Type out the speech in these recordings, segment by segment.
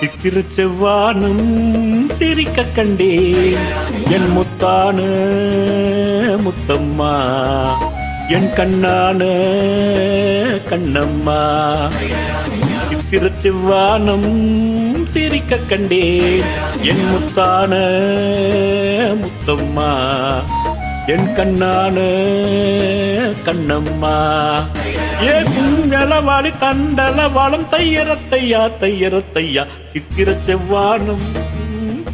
சித்திர செவ்வானம் சிரிக்க கண்டேன். என் முத்தான முத்தம்மா என் கண்ணான கண்ணம்மா. சித்திர செவ்வானம் சிரிக்க கண்டேன். என் முத்தான முத்தம்மா என் கண்ணான கண்ணம்மா. ஏ குஞ்சளவாளி கண்டளவாளம் தையரத்தையா தையரத்தையா சித்திர செவ்வானும்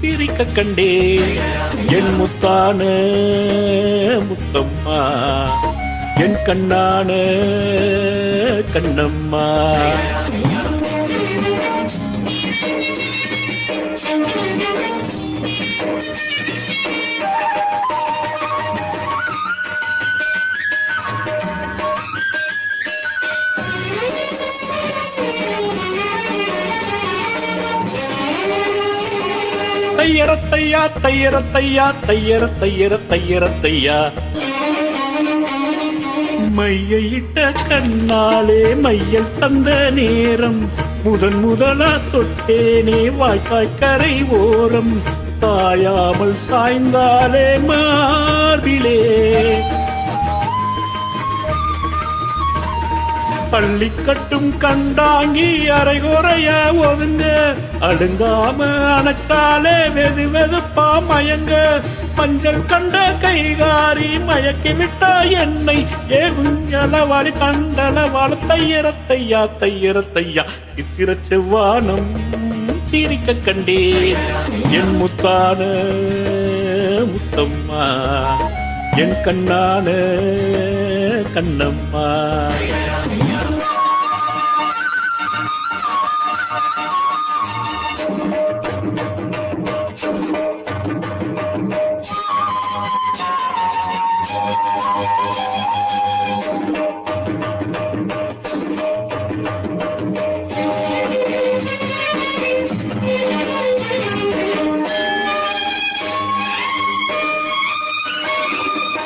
சிரிக்க கண்டே என் முத்தான முத்தம்மா என் கண்ணான கண்ணம்மா. தையரத்தையா தையரத்தையா தையர தையர தையரத்தையா? மையிட்ட கண்ணாலே மையல் தந்த நேரம். முதன் முதலா தொட்டேனே வாய்க்காய் கரை ஓரம். தாயாமல் சாய்ந்தாலே மா பள்ளி கட்டும் கண்டாங்கி அரைகுறைய ஒதுங்க. அடுங்காம அணைச்சாலே வெது வெதுப்பா மயங்க. மஞ்சள் கண்ட கைகாரி மயக்கி விட்டா என்னை ஏகுஞ்சலவாளி கண்டளவாள தையரத்தையா தையரத்தையா சித்திர செவ்வானம் சிரிக்க கண்டேன். என் முத்தான முத்தம்மா என் கண்ணான கண்ணம்மா.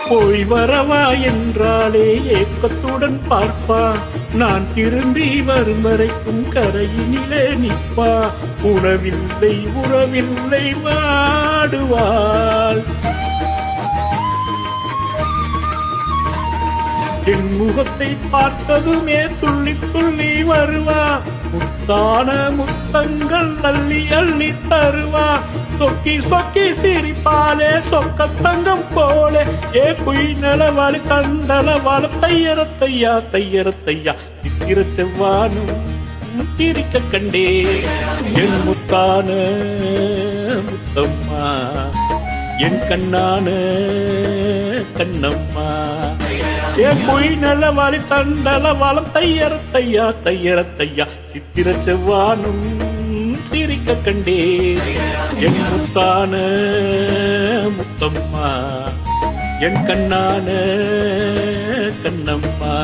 போய் வரவா என்றாலே ஏக்கத்துடன் பார்ப்பா நான் திரும்பி வரும் வரைக்கும் கரையினிலே நிற்பா. உணவில்லை உறவில்லை வாடுவாள். என் முகத்தை பார்த்ததுமே துள்ளி துள்ளி வருவா. முத்தான முத்தங்கள் அள்ளி அள்ளி தருவா. சொக்கி சொக்கி சிரிப்பாலே சொக்க தங்கம் போலே. ஏ குய் நலவாளி தண்டலவாள தையரத்தையா தையரத்தையா. சித்திர செவ்வானும் சிரிக்க கண்டே. என் முத்தான முத்தம்மா என் கண்ணான கண்ணம்மா. என் பொய் நலவாளி தண்டலவாளம் தையரத்தையா தையரத்தையா. சித்திர செவ்வானும் சிரிக்க கண்டே என் முத்தான முத்தம்மா என் கண்ணான கண்ணம்மா.